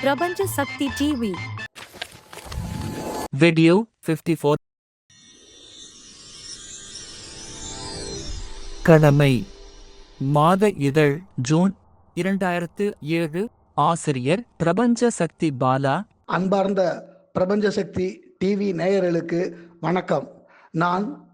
பிரபஞ்ச சக்தி TV Video 54 கடமை. மாத இதழ் ஜூன் இரண்டாயிரத்து ஏழு. ஆசிரியர் பிரபஞ்ச சக்தி பாலா. அன்பார்ந்த பிரபஞ்ச சக்தி டிவி நேயர்களுக்கு வணக்கம். நான்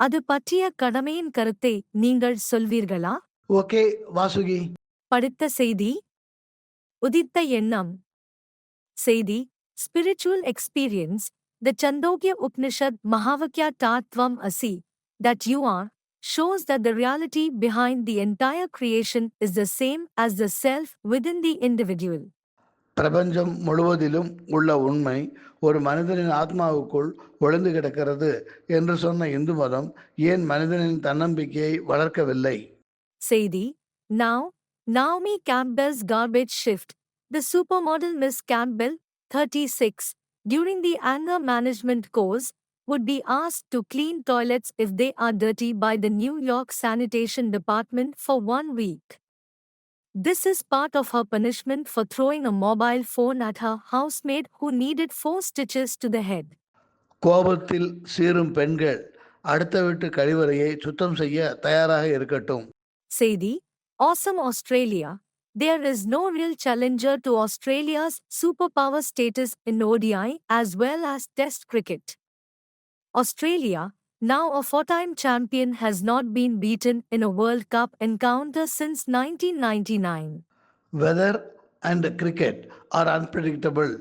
அது பற்றிய கடமையின் கருத்தை நீங்கள் சொல்வீர்களா ஓகே வாசுகி படித்த செய்தி உதித்த எண்ணம் செய்தி spiritual experience the சந்தோக்ய உப்னிஷத் mahavakya tattvam அசி that you are shows that the reality behind the entire creation is the same as the self within the individual. பிரபஞ்சம் முழுவதிலும் உள்ள உண்மை ஒரு மனிதனின் ஆத்மாவுக்குள் ஒளிந்து கிடக்கிறது என்று சொன்ன இந்து மதம் ஏன் மனிதனின் தன்னம்பிக்கையை வளர்க்கவில்லை செய்தி நாவ் Naomi Campbell's garbage shift the super model Miss Campbell thirty six during the anger management course, would be asked to clean toilets if they are dirty by the New York Sanitation Department for one week. This is part of her punishment for throwing a mobile phone at her housemaid who needed four stitches to the head. கோபத்தில் சீரும் பெண்கள் அடுத்த வீட்டு கழிவறையை சுத்தம் செய்ய தயாராக இருக்கட்டும் Sadie, awesome Australia. There is no real challenger to Australia's superpower status in ODI as well as Test cricket. Australia, now a four time champion, has not been beaten in a World Cup encounter since 1999. Weather and cricket are unpredictable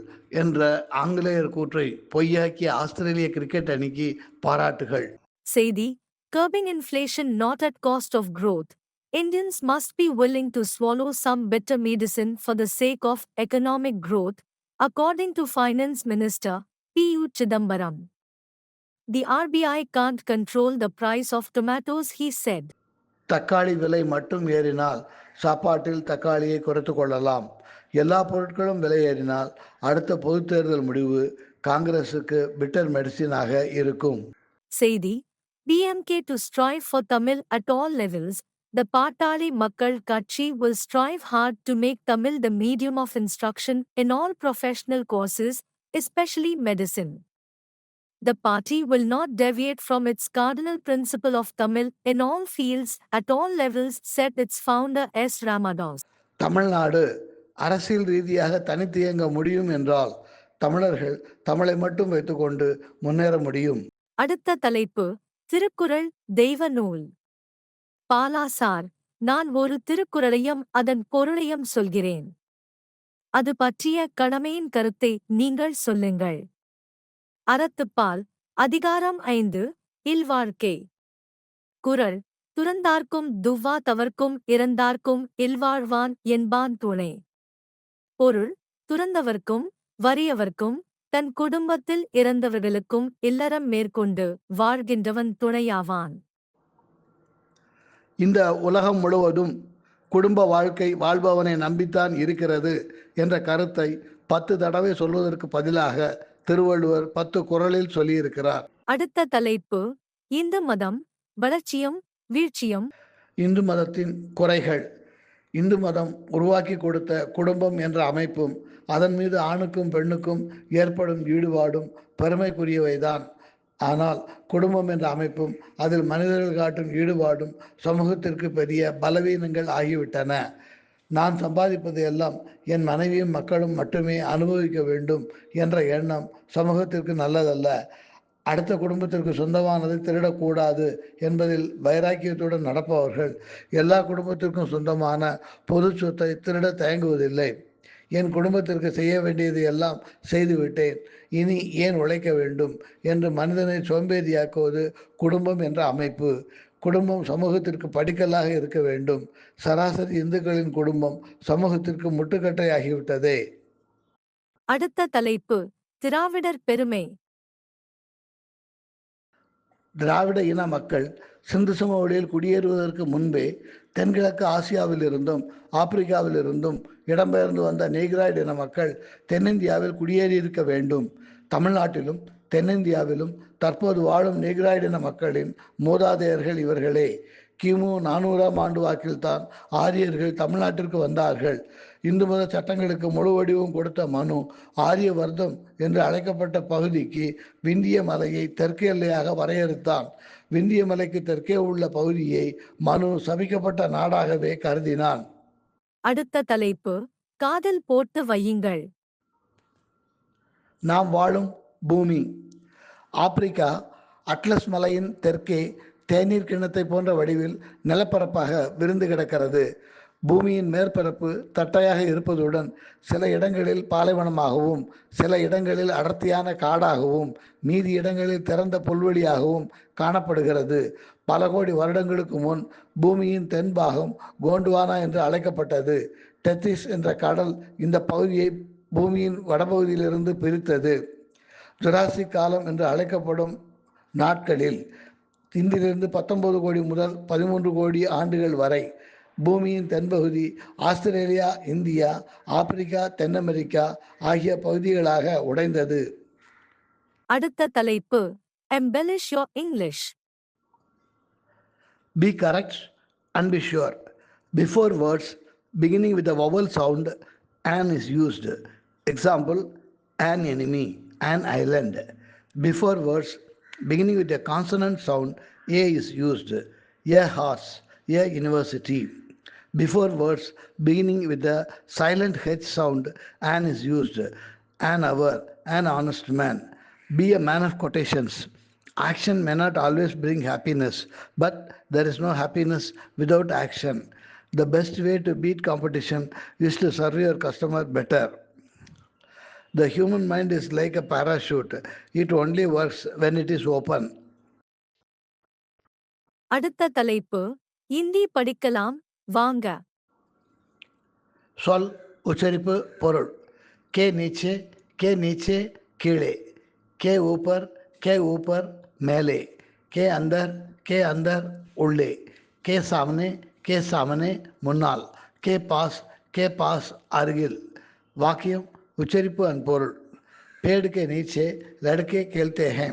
என்ற ஆங்கிலேயர் கூற்றை பொய்யாக்கிய ஆஸ்திரேலிய cricket அணிக்கு பாராட்டுகள் Sadie, curbing inflation not at cost of growth. Indians must be willing to swallow some bitter medicine for the sake of economic growth, according to Finance Minister P.U. Chidambaram. The RBI can't control the price of tomatoes, he said. தக்காளி விலை மட்டும் ஏறினால் சாப்பாட்டில் தக்காளியை குறைத்து கொள்ளலாம் எல்லா பொருட்களும் விலை ஏறினால் அடுத்த பொதுத் தேர்தல் முடிவு காங்கிரசுக்கு பிட்டர் மெடிசினாக இருக்கும் Saidi, BMK to strive for Tamil at all levels, the Patali Makkal Katchi will strive hard to make Tamil the medium of instruction in all professional courses, especially medicine. The party will not deviate from its cardinal principle of Tamil in all fields at all levels, said its founder S. Ramadas. Tamil Nadu அரசியல் ரீதியாக தனித்து இயங்க முடியும் என்றால் தமிழர்கள் தமிழை மட்டும் வைத்துக்கொண்டு முன்னேற முடியும் அடுத்த தலைப்பு திருக்குறள் தெய்வ நூல் பாலாசார் நான் ஒரு திருக்குறளையும் அதன் பொருளையும் சொல்கிறேன் அது பற்றிய கடமையின் கருத்தை நீங்கள் சொல்லுங்கள் அறத்துப்பால் அதிகாரம் ஐந்து இல்வாழ்க்கே குரல் துறந்தார்க்கும் துவ்வா தவர்க்கும் இறந்தார்க்கும் இல்வாழ்வான் என்பான் துணை. பொருள் துறந்தவர்க்கும் வறியவர்க்கும் தன் குடும்பத்தில் இறந்தவர்களுக்கும் இல்லறம் மேற்கொண்டு வாழ்கின்றவன் துணையாவான். இந்த உலகம் முழுவதும் குடும்ப வாழ்க்கை வாழ்பவனை நம்பித்தான் இருக்கிறது என்ற கருத்தை பத்து தடவை சொல்வதற்கு பதிலாக திருவள்ளுவர் பத்து குறளில் சொல்லியிருக்கிறார். அடுத்த தலைப்பு இந்து மதம் வளர்ச்சியும் வீழ்ச்சியும். இந்து மதத்தின் குறைகள் இந்து மதம் உருவாக்கி கொடுத்த குடும்பம் என்ற அமைப்பும் அதன் மீது ஆணுக்கும் பெண்ணுக்கும் ஏற்படும் ஈடுபாடும் பெருமைக்குரியவைதான். ஆனால் குடும்பம் என்ற அமைப்பும் அதில் மனிதர்கள் காட்டும் ஈடுபாடும் சமூகத்திற்கு பெரிய பலவீனங்கள் ஆகிவிட்டன. நான் சம்பாதிப்பது எல்லாம் என் மனைவியும் மக்களும் மட்டுமே அனுபவிக்க வேண்டும் என்ற எண்ணம் சமூகத்திற்கு நல்லதல்ல. அடுத்த குடும்பத்திற்கு சொந்தமானதை திருடக்கூடாது என்பதில் வைராக்கியத்துடன் நடப்பவர்கள் எல்லா குடும்பத்திற்கும் சொந்தமான பொது சொத்தை திருட தயங்குவதில்லை. என் குடும்பத்திற்கு செய்ய வேண்டியது எல்லாம் செய்துவிட்டேன். இனி ஏன் உழைக்க வேண்டும்? என்று மனிதனை சோம்பேறியாக்குவது குடும்பம் என்ற அமைப்பு. குடும்பம் சமூகத்திற்கு படிக்கல்லாக இருக்க வேண்டும். சராசரி இந்துக்களின் குடும்பம் சமூகத்திற்கு முட்டுக்கட்டையாகிவிட்டதே அடுத்த தலைப்பு திராவிடர் பெருமை. திராவிட இன மக்கள் சிந்து சமவெளியில் குடியேறுவதற்கு முன்பே தென்கிழக்கு ஆசியாவிலிருந்தும் ஆப்பிரிக்காவிலிருந்தும் இடம்பெயர்ந்து வந்த நீக்ராய்டு இன மக்கள் தென்னிந்தியாவில் குடியேறியிருக்க வேண்டும். தமிழ்நாட்டிலும் தென்னிந்தியாவிலும் தற்போது வாழும் நீக்ராய்டு இன மக்களின் மூதாதையர்கள் இவர்களே. கிமு நானூறாம் ஆண்டு வாக்கில்தான் ஆரியர்கள் தமிழ்நாட்டிற்கு வந்தார்கள். இந்து மத சட்டங்களுக்கு முழு வடிவம் கொடுத்த மனு ஆரிய வர்த்தம் என்று அழைக்கப்பட்ட பகுதிக்கு விந்திய மலையை தெற்கு எல்லையாக வரையறுத்தான். விந்திய மலைக்கு தெற்கே உள்ள பகுதியை மனு சபிக்கப்பட்ட நாடாகவே கருதினான். அடுத்த தலைப்பு காதல் போட்டு வையுங்கள். நாம் வாழும் பூமி. ஆப்பிரிக்கா அட்லஸ் மலையின் தெற்கே தேநீர் கிண்ணத்தை போன்ற வடிவில் நிலப்பரப்பாக விருந்து கிடக்கிறது. பூமியின் மேற்பரப்பு தட்டையாக இருப்பதுடன் சில இடங்களில் பாலைவனமாகவும் சில இடங்களில் அடர்த்தியான காடாகவும் மீதி இடங்களில் திறந்த புல்வெளியாகவும் காணப்படுகிறது. பல கோடி வருடங்களுக்கு முன் பூமியின் தென்பாகம் கோண்டுவானா என்று அழைக்கப்பட்டது. டெத்திஸ் என்ற கடல் இந்த பகுதியை பூமியின் வடபகுதியிலிருந்து பிரித்தது. ஜுராசிக் காலம் என்று அழைக்கப்படும் நாட்களில் இன்றிலிருந்து பத்தொன்பது கோடி முதல் பதிமூன்று கோடி ஆண்டுகள் வரை பூமியின் தென்பகுதி ஆஸ்திரேலியா இந்தியா ஆப்பிரிக்கா தென் அமெரிக்கா ஆகிய பகுதிகளாக உடைந்தது அடுத்த தலைப்பு embellish your English Be correct and be sure. Before words beginning with a vowel sound, an is used. Example, an enemy, an island. Before words beginning with a consonant sound, a is used. A horse, a university. Before words beginning with a silent H sound, an is used. An hour, an honest man. Be a man of quotations. Action may not always bring happiness, but there is no happiness without action. The best way to beat competition is to serve your customer better. The human mind is like a parachute, it only works when it is open. அடுத்த தலைப்பு இந்தி படிக்கலாம் வாங்க. சொல் உச்சரிப்பு பொருள். K நீச்சே K நீச்சே கீழே. K ஊப்பர் K ஊப்பர் மேலே. K அந்தர் K அந்தர் உள்ளே. கே சாமனே கே சாமனே முன்னால். கே பாஸ் கே பாஸ் அருகில். வாக்கியம் உச்சரிப்பு அண்ட் பொருள் पेड़ के नीचे लड़के खेलते हैं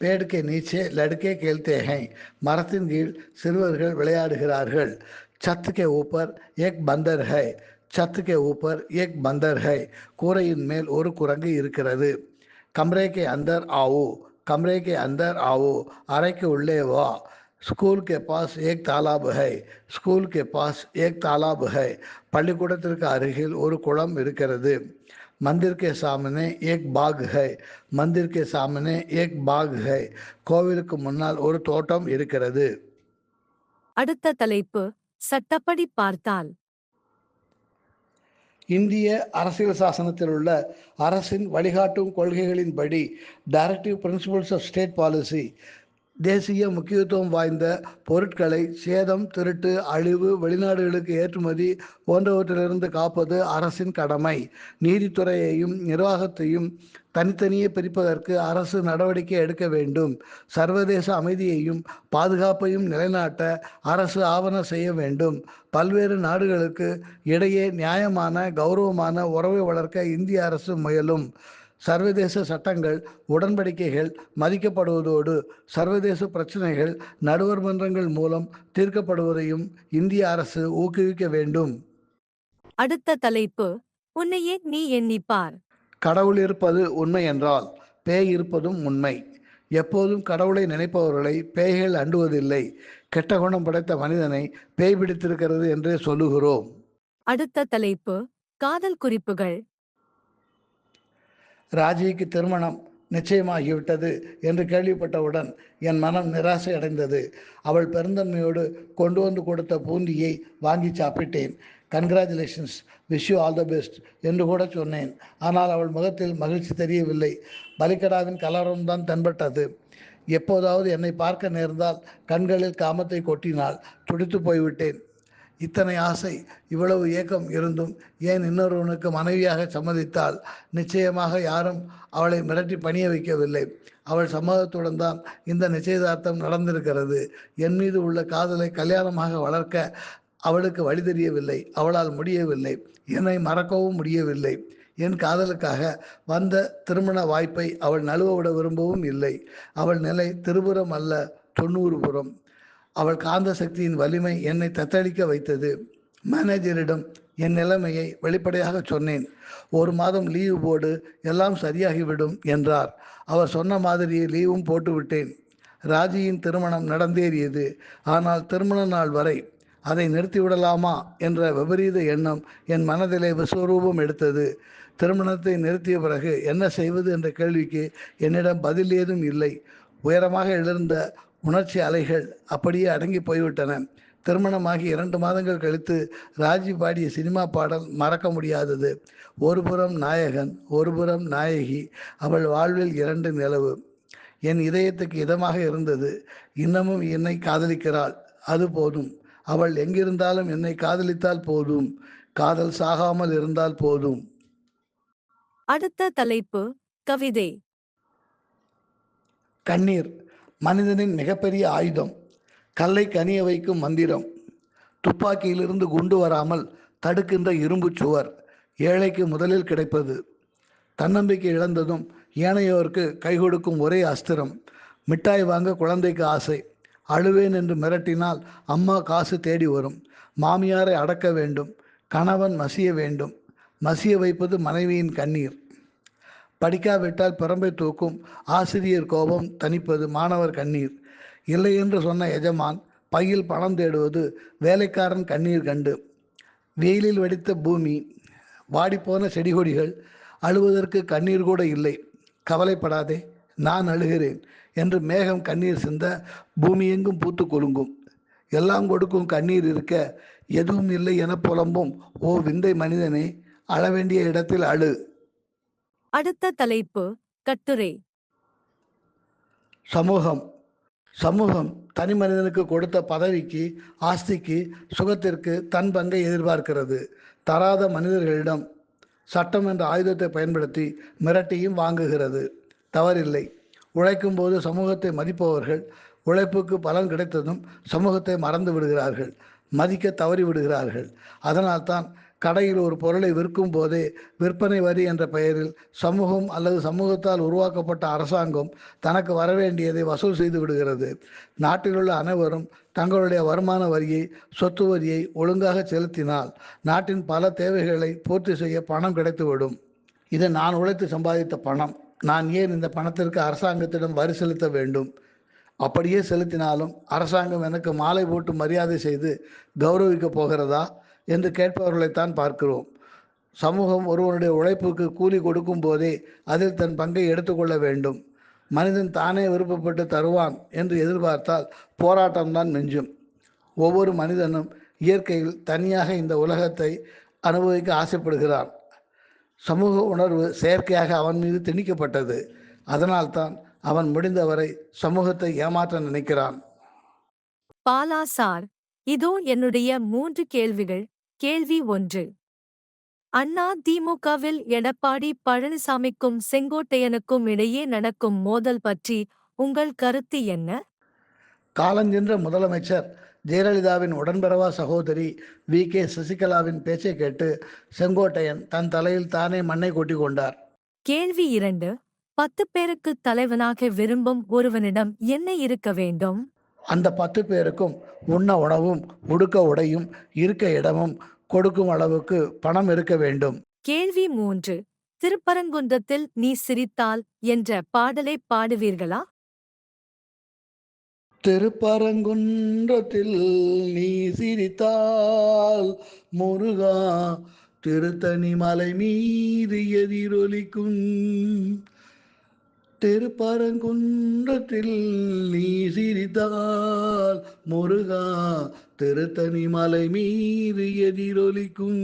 पेड़ के नीचे लड़के खेलते हैं மரத்தின் கீழ் சிறுவர்கள் விளையாடுகிறார்கள் छत के ऊपर एक बंदर है छत के ऊपर एक बंदर है கூரையின் மேல் ஒரு குரங்கு இருக்கிறது कमरे के अंदर आओ कमरे के अंदर आओ அறைக்கு உள்ளே வா स्कूल के पास एक तालाब है स्कूल के पास एक तालाब है பள்ளிக்கூடத்திற்கு அருகில் ஒரு குளம் இருக்கிறது मंदिर के सामने एक बाग है मंदिर के सामने एक बाग है கோவிலுக்கு முன்னால் ஒரு தோட்டம் இருக்கிறது அடுத்த தலைப்பு சட்டப்படி பார்த்தால் இந்திய அரசியல் சாசனத்தில் உள்ள அரசின் வழிகாட்டும் கொள்கைகளின்படி directive principles of state policy தேசிய முக்கியத்துவம் வாய்ந்த பொருட்களை சேதம் திருட்டு அழிவு வெளிநாடுகளுக்கு ஏற்றுமதி போன்றவற்றிலிருந்து காப்பது அரசின் கடமை. நீதித்துறையையும் நிர்வாகத்தையும் தனித்தனியே பிரிப்பதற்கு அரசு நடவடிக்கை எடுக்க வேண்டும். சர்வதேச அமைதியையும் பாதுகாப்பையும் நிலைநாட்ட அரசு ஆவண செய்ய வேண்டும். பல்வேறு நாடுகளுக்கு இடையே நியாயமான கௌரவமான உறவை வளர்க்க இந்திய அரசு முயலும். சர்வதேச சட்டங்கள் உடன்படிக்கைகள் மதிக்கப்படுவதோடு சர்வதேச பிரச்சனைகள் நடுவர் மன்றங்கள் மூலம் தீர்க்கப்படுவதையும் இந்திய அரசு ஊக்குவிக்க வேண்டும். அடுத்த தலைப்பு உன்னையே நீ எண்ணிப்பார். கடவுள் இருப்பது உண்மை என்றால் பேய் இருப்பதும் உண்மை. எப்போதும் கடவுளை நினைப்பவர்களை பேய்கள் அண்டுவதில்லை. கெட்ட குணம் படைத்த மனிதனை பேய் பிடித்திருக்கிறது என்றே சொல்லுகிறோம். அடுத்த தலைப்பு காதல் குறிப்புகள். ராஜிக்கு திருமணம் நிச்சயமாகிவிட்டது என்று கேள்விப்பட்டவுடன் என் மனம் நிராசை அடைந்தது அவள் பெருந்தன்மையோடு கொண்டு வந்து கொடுத்த பூந்தியை வாங்கி சாப்பிட்டேன். Congratulations wish you all the best என்று கூட சொன்னேன். ஆனால் அவள் முகத்தில் மகிழ்ச்சி தெரியவில்லை. பலிக்கடாவின் கலரம் தான் தென்பட்டது. எப்போதாவது என்னை பார்க்க நேர்ந்தால் கண்களில் காமத்தை கொட்டினாள் துடித்து போய்விட்டேன். இத்தனை ஆசை இவ்வளவு ஏக்கம் இருந்தும் ஏன் இன்னொருவனுக்கு மனைவியாக சம்மதித்தால்? நிச்சயமாக யாரும் அவளை மிரட்டி பணிய வைக்கவில்லை. அவள் சம்மதத்துடன் தான் இந்த நிச்சயதார்த்தம் நடந்திருக்கிறது. என் மீது உள்ள காதலை கல்யாணமாக வளர்க்க அவளுக்கு வழி தெரியவில்லை. அவளால் முடியவில்லை. என்னை மறக்கவும் முடியவில்லை. என் காதலுக்காக வந்த திருமண வாய்ப்பை அவள் நழுவ விட விரும்பவும் இல்லை. அவள் நிலை திருபுறம் அல்ல தொண்ணூறு புறம். அவள் காந்த சக்தியின் வலிமை என்னை தத்தளிக்க வைத்தது. மேனேஜரிடம் என் நிலைமையை வெளிப்படையாக சொன்னேன். ஒரு மாதம் லீவு போடு எல்லாம் சரியாகிவிடும் என்றார். அவர் சொன்ன மாதிரியே லீவும் போட்டுவிட்டேன். ராஜியின் திருமணம் நடந்தேறியது. ஆனால் திருமண நாள் வரை அதை நிறுத்திவிடலாமா என்ற விபரீத எண்ணம் என் மனதிலே விஸ்வரூபம் எடுத்தது. திருமணத்தை நிறுத்திய பிறகு என்ன செய்வது என்ற கேள்விக்கு என்னிடம் பதில் ஏதும் இல்லை. உயரமாக எழுந்த உணர்ச்சி அலைகள் அப்படியே அடங்கி போய்விட்டன. திருமணமாகி இரண்டு மாதங்கள் கழித்து ராஜி பாடிய சினிமா பாடல் மறக்க முடியாதது. ஒரு புறம் நாயகன் ஒரு புறம் நாயகி. அவள் வாழ்வில் இரண்டு நிலவு. என் இதயத்துக்கு இதமாக இருந்தது. இன்னமும் என்னை காதலிக்கிறாள். அது போதும். அவள் எங்கிருந்தாலும் என்னை காதலித்தால் போதும். காதல் சாகாமல் இருந்தால் போதும். அடுத்த தலைப்பு கவிதை. கண்ணீர். மனிதனின் மிகப்பெரிய ஆயுதம் கல்லை கனிய வைக்கும் மந்திரம். துப்பாக்கியிலிருந்து குண்டு வராமல் தடுக்கின்ற இரும்பு சுவர் ஏழைக்கு முதலில் கிடைப்பது. தன்னம்பிக்கை இழந்ததும் ஏனையோருக்கு கை கொடுக்கும் ஒரே அஸ்திரம். மிட்டாய் வாங்க குழந்தைக்கு ஆசை. அழுவேன் என்று மிரட்டினால் அம்மா காசு தேடி வரும். மாமியாரை அடக்க வேண்டும். கணவன் மசிய வேண்டும். மசிய வைப்பது மனைவியின் கண்ணீர். படிக்காவிட்டால் பிறம்பை தூக்கும். ஆசிரியர் கோபம் தணிப்பது மாணவர் கண்ணீர். இல்லை என்று சொன்ன எஜமான் பையில் பணம் தேடுவது வேலைக்காரன் கண்ணீர் கண்டு. வெயிலில் வெடித்த பூமி வாடிப்போன செடிகொடிகள் அழுவதற்கு கண்ணீர் கூட இல்லை. கவலைப்படாதே நான் அழுகிறேன் என்று மேகம் கண்ணீர் சிந்த பூமி எங்கும் பூத்து குலுங்கும். எல்லாம் கொடுக்கும் கண்ணீர் இருக்க எதுவும் இல்லை என புலம்பும் ஓ விந்தை மனிதனே அழ வேண்டிய இடத்தில் அழு. அடுத்த தலைப்பு கட்டுரை. சமூகம். சமூகம் தனி மனிதனுக்கு கொடுத்த பதவிக்கு ஆஸ்திக்கு சுகத்திற்கு தன் பங்கை எதிர்பார்க்கிறது. தராத மனிதர்களிடம் சட்டம் என்ற ஆயுதத்தை பயன்படுத்தி மிரட்டியும் வாங்குகிறது. தவறில்லை. உழைக்கும் போது சமூகத்தை மதிப்பவர்கள் உழைப்புக்கு பலன் கிடைத்ததும் சமூகத்தை மறந்து விடுகிறார்கள். மதிக்க தவறி விடுகிறார்கள் அதனால்தான் கடையில் ஒரு பொருளை விற்கும் போதே விற்பனை வரி என்ற பெயரில் சமூகம் அல்லது சமூகத்தால் உருவாக்கப்பட்ட அரசாங்கம் தனக்கு வரவேண்டியதை வசூல் செய்து விடுகிறது. நாட்டிலுள்ள அனைவரும் தங்களுடைய வருமான வரியை சொத்து வரியை ஒழுங்காக செலுத்தினால் நாட்டின் பல தேவைகளை பூர்த்தி செய்ய பணம் கிடைத்துவிடும். இது நான் உழைத்து சம்பாதித்த பணம். நான் ஏன் இந்த பணத்திற்கு அரசாங்கத்திடம் வரி செலுத்த வேண்டும்? அப்படியே செலுத்தினாலும் அரசாங்கம் எனக்கு மாலை போட்டு மரியாதை செய்து கௌரவிக்க போகிறதா? என்று கேட்பவர்களைத்தான் பார்க்கிறோம். சமூகம் ஒருவனுடைய உழைப்புக்கு கூலி கொடுக்கும் போதே அதில் தன் பங்கை எடுத்துக்கொள்ள வேண்டும். மனிதன் தானே விருப்பப்பட்டு தருவான் என்று எதிர்பார்த்தால் போராட்டம்தான் மிஞ்சும் ஒவ்வொரு மனிதனும் இயற்கையில் தனியாக இந்த உலகத்தை அனுபவிக்க ஆசைப்படுகிறான். சமூக உணர்வு செயற்கையாக அவன் மீது திணிக்கப்பட்டது. அதனால்தான் அவன் முடிந்தவரை சமூகத்தை ஏமாற்ற நினைக்கிறான். பாலாசார் இதோ என்னுடைய மூன்று கேள்விகள். கேள்வி ஒன்று. அண்ணா திமுகவில் எடப்பாடி பழனிசாமிக்கும் செங்கோட்டையனுக்கும் இடையே நடக்கும் மோதல் பற்றி உங்கள் கருத்து என்ன? காலஞ்சென்ற முதலமைச்சர் ஜெயலலிதாவின் உடன்பிறவா சகோதரி வி. கே. சசிகலாவின் பேச்சை கேட்டு செங்கோட்டையன் தன் தலையில் தானே மண்ணை கொட்டி கொண்டார். கேள்வி இரண்டு. பத்து பேருக்கு தலைவனாக விரும்பும் ஒருவனிடம் என்ன இருக்க வேண்டும்? அந்த பத்து பேருக்கும் உண்ண உணவும் உடுக்க உடையும் இருக்க இடமும் கொடுக்கும் அளவுக்கு பணம் இருக்க வேண்டும். கேள்வி மூன்று. திருப்பரங்குன்றத்தில் நீ சிரித்தால் என்ற பாடலை பாடுவீர்களா? திருப்பரங்குன்றத்தில் நீ சிரித்தால் முருகா திருத்தணி மலை மீது எதிரொலிக்கும். திருப்பரங்குன்றத்தில் நீ சிரித்தால் முருகா திருத்தணி மலை மீது எதிரொலிக்கும்.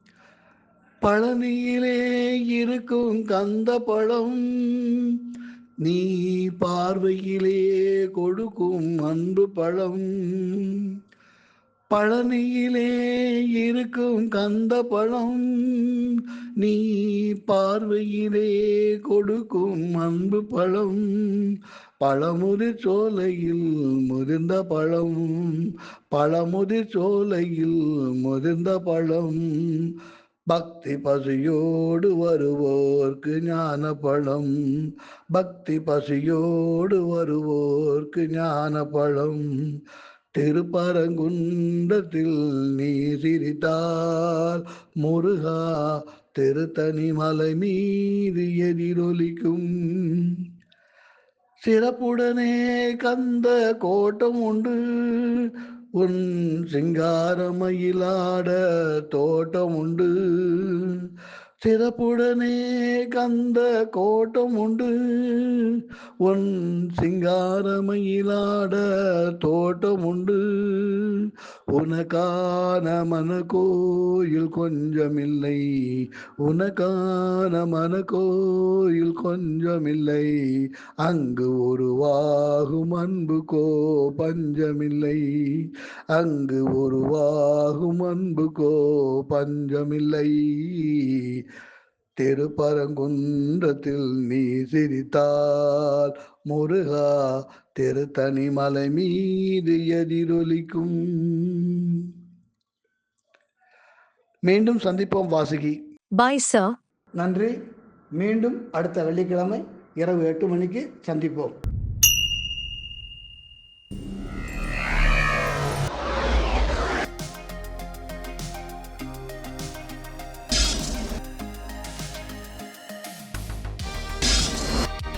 பழனியிலே இருக்கும் கந்த பழம் நீ பார்வையிலே கொடுக்கும் அன்பு பழம். பழனியிலே இருக்கும் கந்த பழம் நீ பார்வையிலே கொடுக்கும் அன்பு பழம். பழமுதிர் சோலையில் முதிர்ந்த பழம் பழமுதிர் சோலையில் முதிர்ந்த பழம். பக்தி பசியோடு வருவோர்க்கு ஞான பழம் பக்தி பசியோடு வருவோர்க்கு ஞான பழம் திருப்பரங்குன்றத்தில் நீ சிரித்தால் முருகா திருத்தணி மலை மீது எதிரொலிக்கும். சிறப்புடனே கந்த கோட்டம் உண்டு. உன் சிங்காரமயிலாட தோட்டம் உண்டு சிறப்புடனே கந்த கோட்டம் உண்டு. உன் சிங்காரமயிலாட தோட்டம் உண்டு. உனக்கான மன கோயில் கொஞ்சமில்லை. உனக்கான மன கோயில் கொஞ்சமில்லை. அங்கு உருவாகும் அன்புக்கோ பஞ்சமில்லை. அங்கு உருவாகும் கோ பஞ்சமில்லை. திருப்பரங்குன்றத்தில் நீ சிரித்தால் முருகா திருத்தணி மலை மீது எதிரொலிக்கும். மீண்டும் சந்திப்போம் வாசுகி. Bye, sir. நன்றி. மீண்டும் அடுத்த வெள்ளிக்கிழமை இரவு எட்டு மணிக்கு சந்திப்போம்.